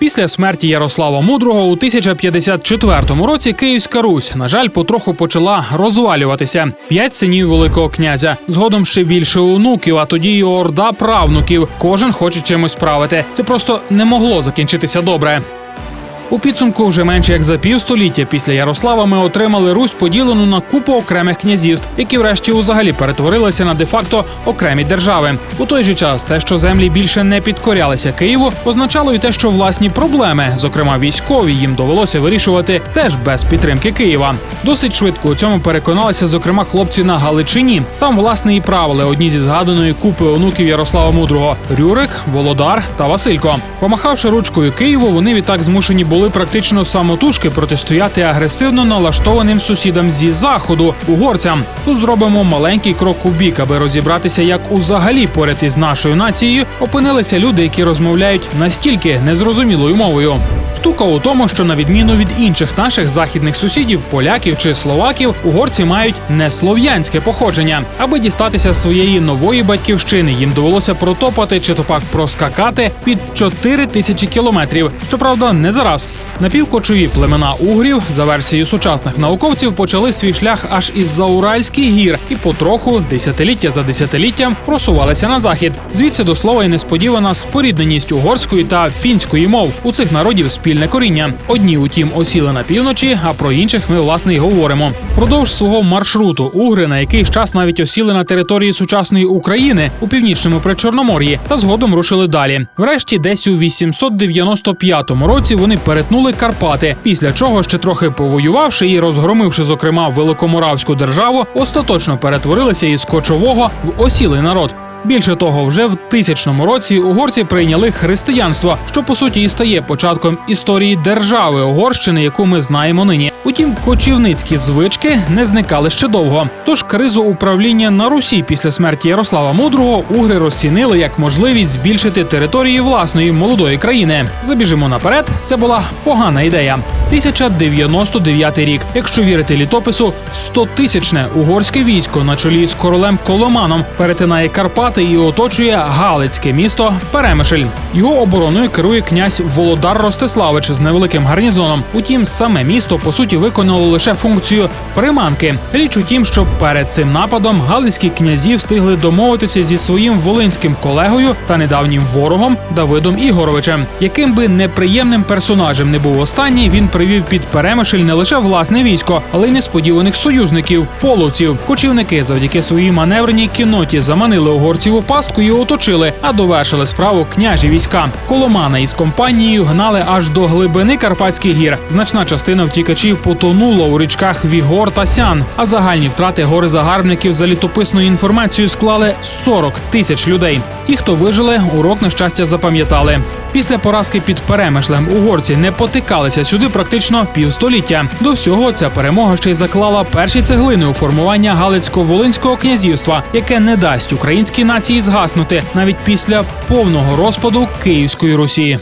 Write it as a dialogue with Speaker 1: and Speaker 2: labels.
Speaker 1: Після смерті Ярослава Мудрого у 1054 році Київська Русь, на жаль, потроху почала розвалюватися. П'ять синів Великого князя, згодом ще більше онуків, а тоді й орда правнуків. Кожен хоче чимось правити. Це просто не могло закінчитися добре. У підсумку вже менше як за півстоліття після Ярослава ми отримали Русь поділену на купу окремих князівств, які врешті узагалі перетворилися на де-факто окремі держави. У той же час те, що землі більше не підкорялися Києву, означало й те, що власні проблеми, зокрема військові, їм довелося вирішувати теж без підтримки Києва. Досить швидко у цьому переконалися, зокрема, хлопці на Галичині. Там власне і правили одні зі згаданої купи онуків Ярослава Мудрого Рюрик, Володар та Василько. Помахавши ручкою Києву, вони відтак змушені були практично самотужки протистояти агресивно налаштованим сусідам зі заходу угорцям. Тут зробимо маленький крок у бік, аби розібратися, як узагалі поряд із нашою нацією опинилися люди, які розмовляють настільки незрозумілою мовою. Штука у тому, що на відміну від інших наших західних сусідів, поляків чи словаків, угорці мають не слов'янське походження. Аби дістатися своєї нової батьківщини, їм довелося протопати чи то пак проскакати під 4 тисячі кілометрів. Щоправда, не зараз. Напівкочові племена угрів, за версією сучасних науковців, почали свій шлях аж із Зауральських гір і потроху, десятиліття за десятиліттям, просувалися на захід. Звідси до слова й несподівана спорідненість угорської та фінської мов. У цих народів спільне коріння. Одні, утім, осіли на півночі, а про інших ми власне й говоримо. Впродовж свого маршруту угри на якийсь час навіть осіли на території сучасної України у північному причорномор'ї та згодом рушили далі. Врешті, десь у 895 році вони перетнули Карпати, після чого ще трохи повоювавши і розгромивши, зокрема, великоморавську державу, остаточно перетворилися із кочового в осілий народ. Більше того, вже в тисячному році угорці прийняли християнство, що по суті і стає початком історії держави Угорщини, яку ми знаємо нині. Утім, кочівницькі звички не зникали ще довго. Тож кризу управління на Русі після смерті Ярослава Мудрого угри розцінили як можливість збільшити території власної молодої країни. Забіжимо наперед. Це була погана ідея. 1099 рік. Якщо вірити літопису, 100-тисячне угорське військо на чолі з королем Коломаном перетинає Карпати і оточує Галицьке місто Перемишль. Його обороною керує князь Володар Ростиславич з невеликим гарнізоном. Утім, саме місто по суті виконало лише функцію приманки. Річ у тім, що перед цим нападом галицькі князі встигли домовитися зі своїм волинським колегою та недавнім ворогом Давидом Ігоровичем. Яким би неприємним персонажем не був останній, він привів під Перемишль не лише власне військо, але й несподіваних союзників половців. Кочівники завдяки своїй маневреній кіноті заманили угорців у пастку і оточили, а довершили справу княжі війська. Коломана із компанією гнали аж до глибини Карпатських гір. Значна частина втікачів потонула у річках Вігор та Сян. А загальні втрати гори загарбників за літописною інформацією склали 40 тисяч людей. Ті, хто вижили, урок на щастя запам'ятали. Після поразки під Перемишлем угорці не потикалися сюди практично півстоліття. До всього ця перемога ще й заклала перші цеглини у формування Галицько-Волинського князівства, яке не дасть українській нації згаснути навіть після повного розпаду Київської Русі.